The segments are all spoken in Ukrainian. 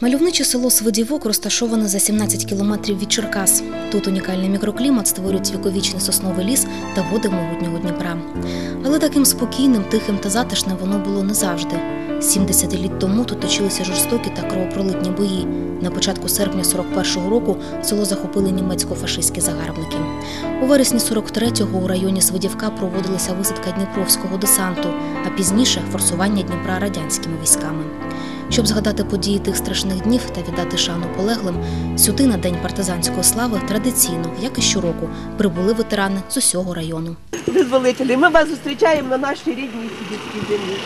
Мальовниче село Свидівок розташоване за 17 кілометрів від Черкас. Тут унікальний мікроклімат створюють віковічний сосновий ліс та води могутнього Дніпра. Але таким спокійним, тихим та затишним воно було не завжди. Сім десятиліть тому тут точилися жорстокі та кровопролитні бої. На початку серпня 41-го року село захопили німецько-фашистські загарбники. У вересні 43-го у районі Свидівка проводилася висадка дніпровського десанту, а пізніше форсування Дніпра радянськими військами. Щоб згадати події тих страшних днів та віддати шану полеглим, сюди на День партизанської слави традиційно, як і щороку, прибули ветерани з усього району. Визволителі, ми вас зустрічаємо на нашій рідній сибірській землі.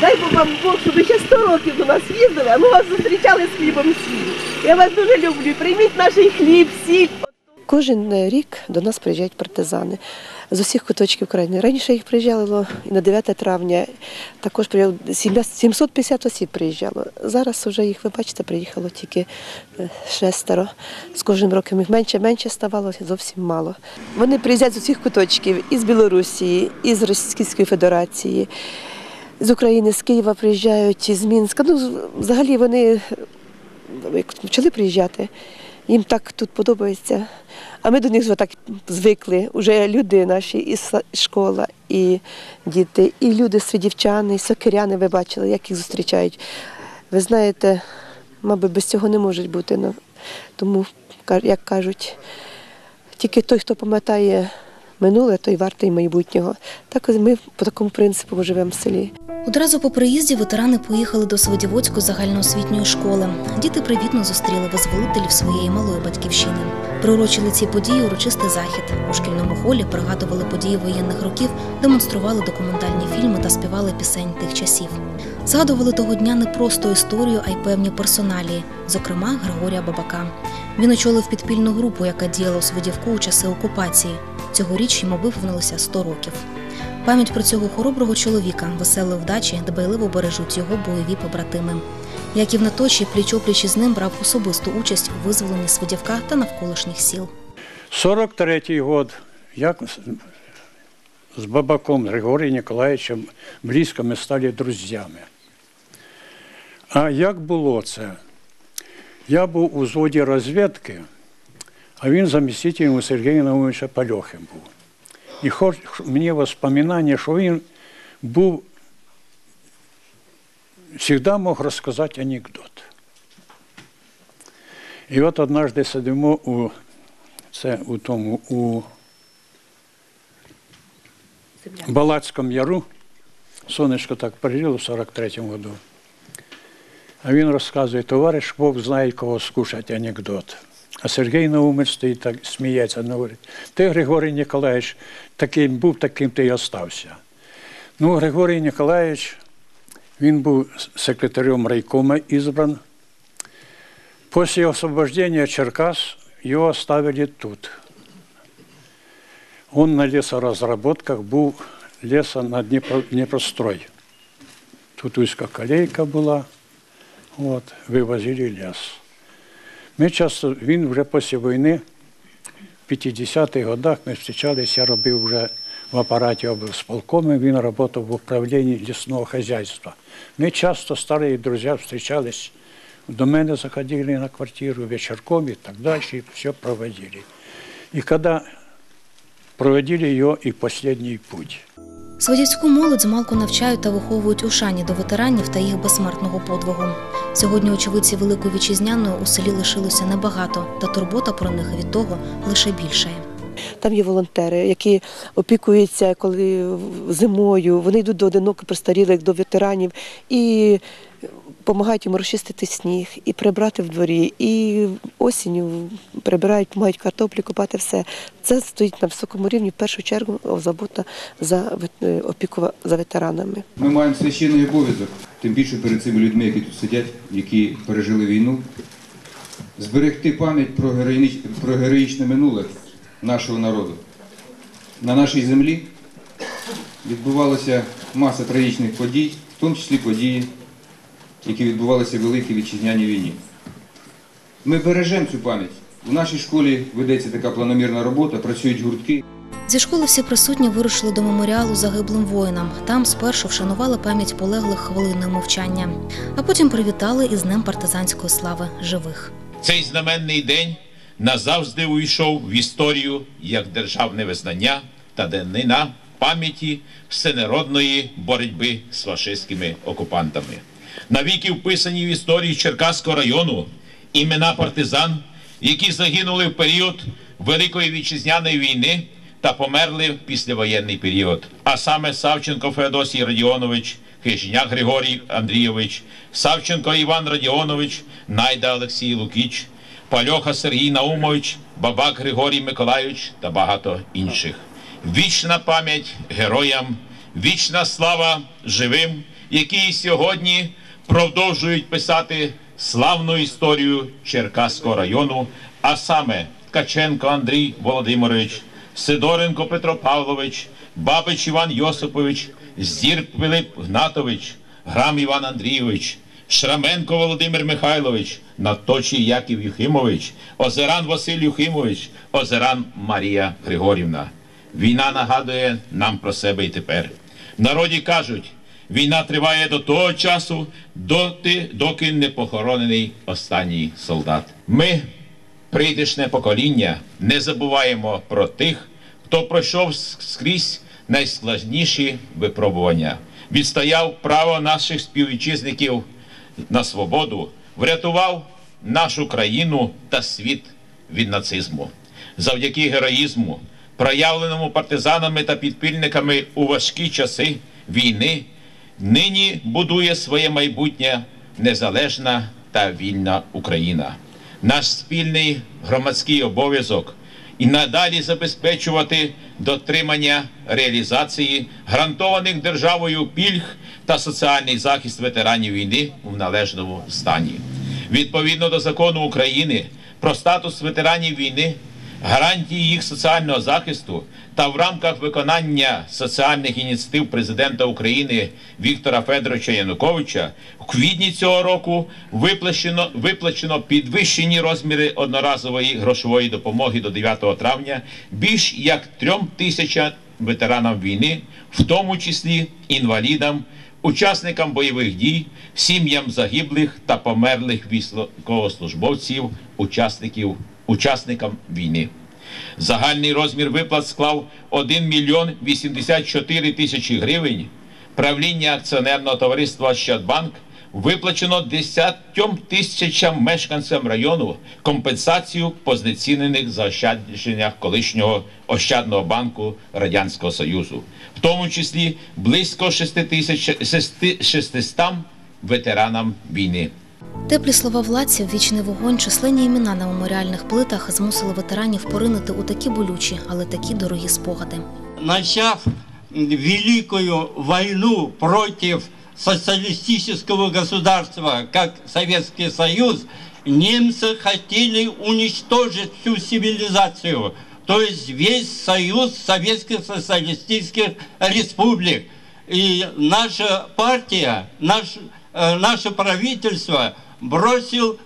Дай Бог вам Бог, ви ще 100 років до нас їздили, а ми вас зустрічали з хлібом і сіллю. Я вас дуже люблю. Прийміть наш хліб, сіль. Кожен рік до нас приїжджають партизани з усіх куточків країни. Раніше їх приїжджало і на 9 травня, також приїжджало 750 осіб приїжджало. Зараз вже їх, ви бачите, приїхало тільки е, шестеро. З кожним роком їх менше менше ставало, зовсім мало. Вони приїздять з усіх куточків, із Білорусі, із Російської Федерації, України, з Києва приїжджають, з Мінська. Ну, взагалі вони як почали приїжджати. Їм так тут подобається. А ми до них вже так звикли. Уже люди наші, і школа, і діти, і люди свідівчани, і сокиряни, ви бачили, як їх зустрічають. Ви знаєте, мабуть, без цього не можуть бути. Ну, тому, як кажуть, тільки той, хто пам'ятає минуле, той вартий майбутнього. Так ми по такому принципу живемо в селі. Одразу по приїзді ветерани поїхали до Свидівоцької загальноосвітньої школи. Діти привітно зустріли визволителів своєї малої батьківщини. Приурочили ці події урочистий захід. У шкільному холі пригадували події воєнних років, демонстрували документальні фільми та співали пісень тих часів. Згадували того дня не просто історію, а й певні персоналії, зокрема Григорія Бабака. Він очолив підпільну групу, яка діяла у Свидівку у часи окупації. Цьогоріч йому виповнилося 100 років. Пам'ять про цього хороброго чоловіка, веселої вдачі, дбайливо бережуть його бойові побратими. Яків Наточі пліч-опліч із ним брав особисту участь у визволенні Свидівка та навколишніх сіл. 43-й год. Я с- с Бабаком Григорием Николаевичем близко ми стали друзями. А як було це? Я був у зводі розвідки, а він замістителем у Сергія Наумовича Пальохи був. І хоч мені воспоминання, що він був, завжди мог розказати анекдот. І от однажды сидимо у це у тому у Балацькому яру. Сонечко так пригріло в 43-му году. А він розказує, товариш Бог знає, кого скушати анекдот. А Сергій Наумець стоїть так сміється, ну, говорить, ти, Григорій Ніколаєвич, таким був, таким ти й остався. Ну, Григорій Ніколаєвич, він був секретарем райкома ізбран. После освобождения Черкас его оставили тут. Он на лесоразработках был леса на Днепро, Днепрострой. Тут узкая колейка була, от, вивозили лес. Ми часто, він вже після війни, в 50-х годах ми зустрічалися, я робив вже в апараті облсполкома, він працював в управлінні лісного хазяйства. Ми часто, старі друзі, зустрічалися, до мене заходили на квартиру вечірком і так далі, і все проводили. І когда проводили ее и последний путь. Свидівську молодь змалку навчають та виховують у шані до ветеранів та їх безсмертного подвигу. Сьогодні очевидці Великої Вітчизняної у селі лишилося небагато, та турбота про них від того лише більшає. Там є волонтери, які опікуються коли зимою. Вони йдуть до одиноко престарілих, до ветеранів і допомагають їм розчистити сніг, і прибрати в дворі, і осінню прибирають, допомагають картоплі, копати все. Це стоїть на високому рівні. В першу чергу забота за вет- опіку за ветеранами. Ми маємо священний обов'язок, тим більше перед цими людьми, які тут сидять, які пережили війну, зберегти пам'ять про, героїч- про героїчне минуле нашого народу. На нашій землі відбувалася маса трагічних подій, в тому числі події, які відбувалися в Великій Вітчизняній війні. Ми бережемо цю пам'ять. У нашій школі ведеться така планомірна робота, працюють гуртки. Зі школи всі присутні вирушили до меморіалу загиблим воїнам. Там спершу вшанували пам'ять полеглих хвилиною мовчання, а потім привітали із Днем партизанської слави живих. Цей знаменний день назавжди увійшов в історію як державне визнання та данина пам'яті всенародної боротьби з фашистськими окупантами. Навіки вписані в історії Черкаського району імена партизан, які загинули в період Великої вітчизняної війни та померли в післявоєнний період. А саме Савченко Феодосій Радіонович, Хижняк Григорій Андрійович, Савченко Іван Радіонович, Найда Олексій Лукіч, Пальоха Сергій Наумович, Бабак Григорій Миколайович та багато інших. Вічна пам'ять героям, вічна слава живим, які сьогодні продовжують писати славну історію Черкаського району, а саме Ткаченко Андрій Володимирович, Сидоренко Петро Павлович, Бабич Іван Йосипович, Здір Пилип Гнатович, Грам Іван Андрійович, Шраменко Володимир Михайлович, Наточій Яків Юхимович, Озеран Василь Юхимович, Озеран Марія Григорівна. Війна нагадує нам про себе і тепер. В народі кажуть, війна триває до того часу, доти, доки не похоронений останній солдат. Ми, прийдешне покоління, не забуваємо про тих, хто пройшов скрізь найскладніші випробування, відстояв право наших співвітчизників на свободу, врятував нашу країну та світ від нацизму. Завдяки героїзму, проявленому партизанами та підпільниками у важкі часи війни, нині будує своє майбутнє незалежна та вільна Україна. Наш спільний громадський обов'язок і надалі забезпечувати дотримання реалізації гарантованих державою пільг та соціальний захист ветеранів війни в належному стані. Відповідно до закону України про статус ветеранів війни, гарантії їх соціального захисту та в рамках виконання соціальних ініціатив президента України Віктора Федоровича Януковича в квітні цього року виплачено, виплачено підвищені розміри одноразової грошової допомоги до 9 травня більш як трьом тисячам ветеранам війни, в тому числі інвалідам, учасникам бойових дій, сім'ям загиблих та померлих військовослужбовців, учасників, учасникам війни. Загальний розмір виплат склав 1 мільйон 84 тисячі гривень. Правління акціонерного товариства Ощадбанк виплачено 10 тисячам мешканцям району компенсацію по знецінених заощадженнях колишнього Ощадного банку Радянського Союзу, в тому числі близько 6 тисяч 600 ветеранам війни. Теплі слова владців, вічний вогонь, численні імена на меморіальних плитах змусили ветеранів поринути у такі болючі, але такі дорогі спогади. начав великую войну против социалистического государства, как Советский Союз, немцы хотели уничтожить всю цивилизацию, то есть весь союз советских социалистических республик. И наша партия, наш, э, наше правительство бросил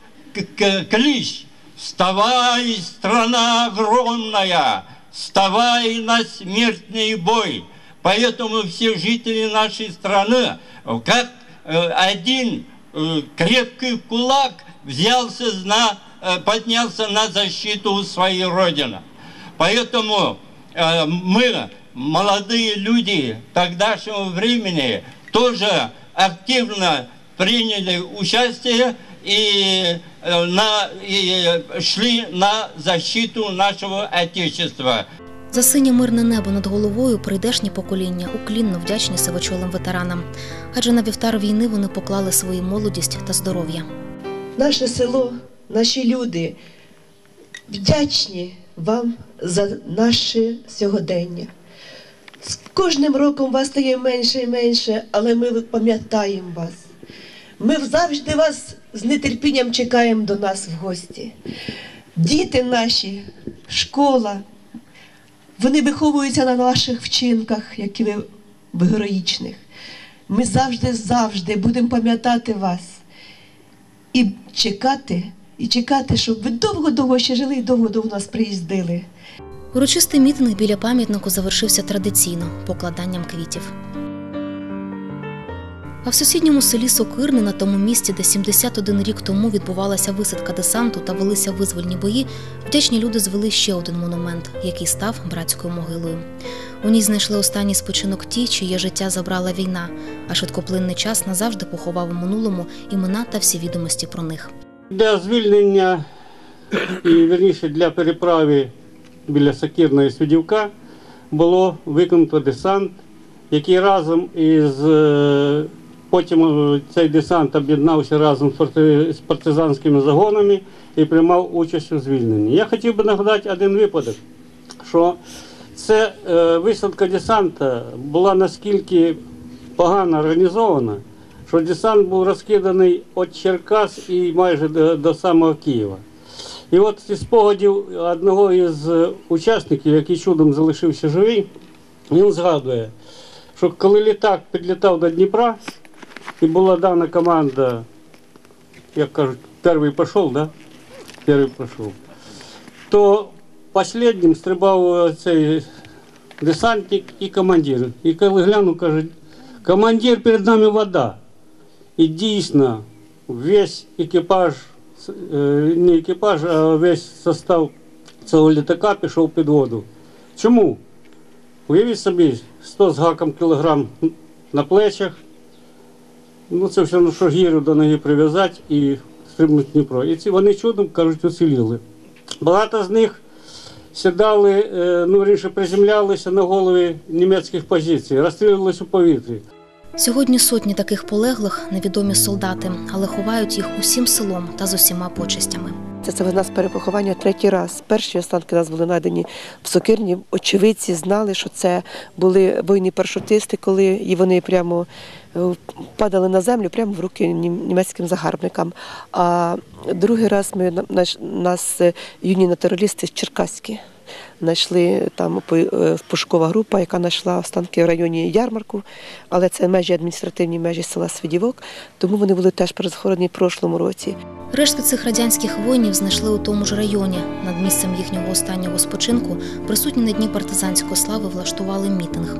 клич «Вставай, страна огромная! Вставай на смертный бой!» Поэтому все жители нашей страны, э, как э, один э, крепкий кулак, взялся на, э, поднялся на защиту своей Родины. Поэтому э, мы, молодые люди тогдашнего времени, тоже активно приняли участие и, на, и шли на защиту нашего Отечества. За синє мирне небо над головою прийдешні покоління уклінно вдячні сивочолим ветеранам, адже на вівтар війни вони поклали свою молодість та здоров'я. Наше село, наші люди вдячні вам за наше сьогодення. З кожним роком вас стає менше і менше, але ми пам'ятаємо вас. Ми завжди вас з нетерпінням чекаємо до нас в гості. Діти наші, школа, вони виховуються на ваших вчинках, які ви ви героїчних. Ми завжди, завжди будемо пам'ятати вас і чекати, і чекати, щоб ви довго-довго ще жили і довго-довго нас приїздили. Урочистий мітинг біля пам'ятнику завершився традиційно покладанням квітів. А в сусідньому селі Сокирне, на тому місці, де 71 рік тому відбувалася висадка десанту та велися визвольні бої, вдячні люди звели ще один монумент, який став братською могилою. У ній знайшли останній спочинок ті, чиє життя забрала війна, а швидкоплинний час назавжди поховав у минулому імена та всі відомості про них. Для звільнення і верніше для переправи біля Сакірної Свідівка було виконано десант, який разом із е, потім е, цей десант об'єднався разом з партизанськими загонами і приймав участь у звільненні. Я хотів би нагадати один випадок, що це е, висадка десанта була наскільки погано організована, що десант був розкиданий від Черкас і майже до, до самого Києва. І от зі спогадів одного із е, учасників, який чудом залишився живий, він згадує, що коли літак підлітав до Дніпра, і була дана команда, як кажуть, перший пішов, да? Перший пішов, то останнім стрибав е, цей десантник і командир. І коли глянув, каже, командир перед нами вода. І дійсно весь екіпаж, е, не екіпаж, а весь состав цього літака пішов під воду. Чому? Уявіть собі, 100 з гаком кілограм на плечах. Ну, це все ну, що гіру до ноги прив'язати і стрибнути Дніпро. І ці вони чудом, кажуть, уціліли. Багато з них сідали, е, ну, раніше приземлялися на голови німецьких позицій, розстрілювалися у повітрі. Сьогодні сотні таких полеглих невідомі солдати, але ховають їх усім селом та з усіма почестями. Це, це з перепоховання третій раз. Перші останки нас були знайдені в Сокирні. Очевидці знали, що це були воїни парашутисти, коли і вони прямо е, падали на землю прямо в руки німецьким загарбникам. А другий раз ми нас е, юні натуралісти з Черкаськи. Знайшли там е, пошукова група, яка знайшла останки в районі Ярмарку, але це межі адміністративні межі села Свідівок, тому вони були теж перезахоронені в прошлому році. Рештки цих радянських воїнів знайшли у тому ж районі. Над місцем їхнього останнього спочинку присутні на дні партизанської слави влаштували мітинг.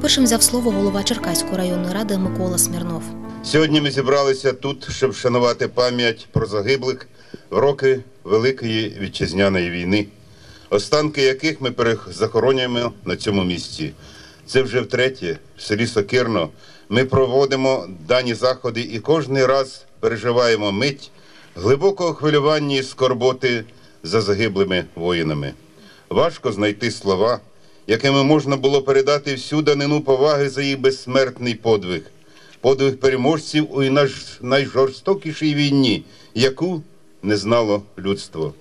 Першим взяв слово голова Черкаської районної ради Микола Смірнов. Сьогодні ми зібралися тут, щоб вшанувати пам'ять про загиблих в роки Великої вітчизняної війни, останки яких ми перезахоронюємо на цьому місці. Це вже втретє в селі Сокирно. Ми проводимо дані заходи і кожен раз переживаємо мить глибокого хвилювання і скорботи за загиблими воїнами. Важко знайти слова, якими можна було передати всю данину поваги за їх безсмертний подвиг подвиг переможців у наш- найжорстокішій війні, яку не знало людство.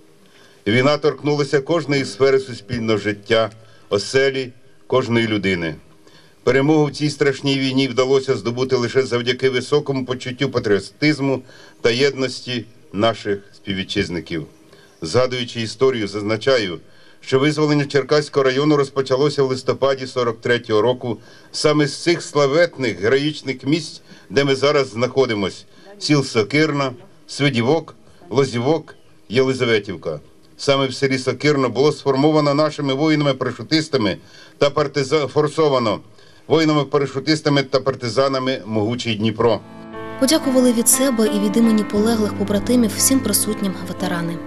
Війна торкнулася кожної сфери суспільного життя, оселі кожної людини. Перемогу в цій страшній війні вдалося здобути лише завдяки високому почуттю патріотизму та єдності наших співвітчизників. Згадуючи історію, зазначаю, що визволення Черкаського району розпочалося в листопаді 43-го року саме з цих славетних героїчних місць, де ми зараз знаходимось: сіл Сокирна, Свидівок, Лозівок, Єлизаветівка Саме в селі Сокирно було сформовано нашими воїнами-парашутистами та партиза... форсовано воїнами-парашутистами та партизанами могучий Дніпро. Подякували від себе і від імені полеглих побратимів всім присутнім ветерани.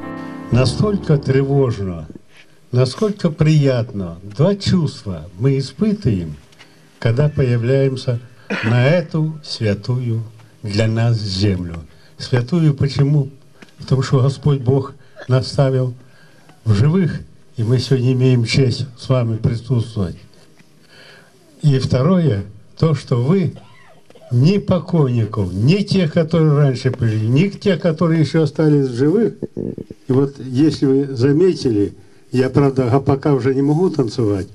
Насколько тревожно, насколько приятно, два чувства мы испытываем, когда появляемся на эту святую для нас землю. Святую почему? Потому что Господь Бог наставил в живых, и мы сегодня имеем честь с вами присутствовать. И второе, то, что вы ни покойников, ни тех, которые раньше были, ни тех, которые еще остались в живых. И вот если вы заметили, я, правда, пока уже не могу танцевать,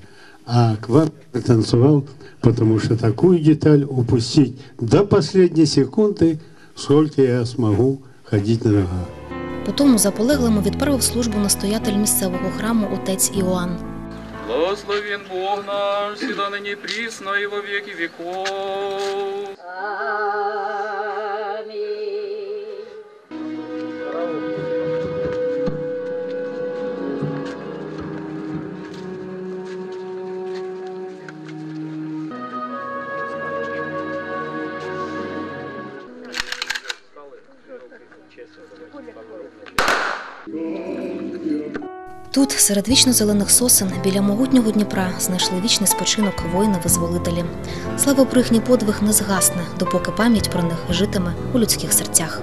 а к вам танцевал, потому что такую деталь упустить до последней секунды, сколько я смогу ходить на ногах. Потому тому заполеглому відправив службу настоятель місцевого храму отець Іоанн. Благословен Бог наш, всегда нині прісно і во веков. Тут, серед вічно зелених сосен, біля могутнього Дніпра, знайшли вічний спочинок воїни-визволителі. Слава про їхній подвиг не згасне, допоки пам'ять про них житиме у людських серцях.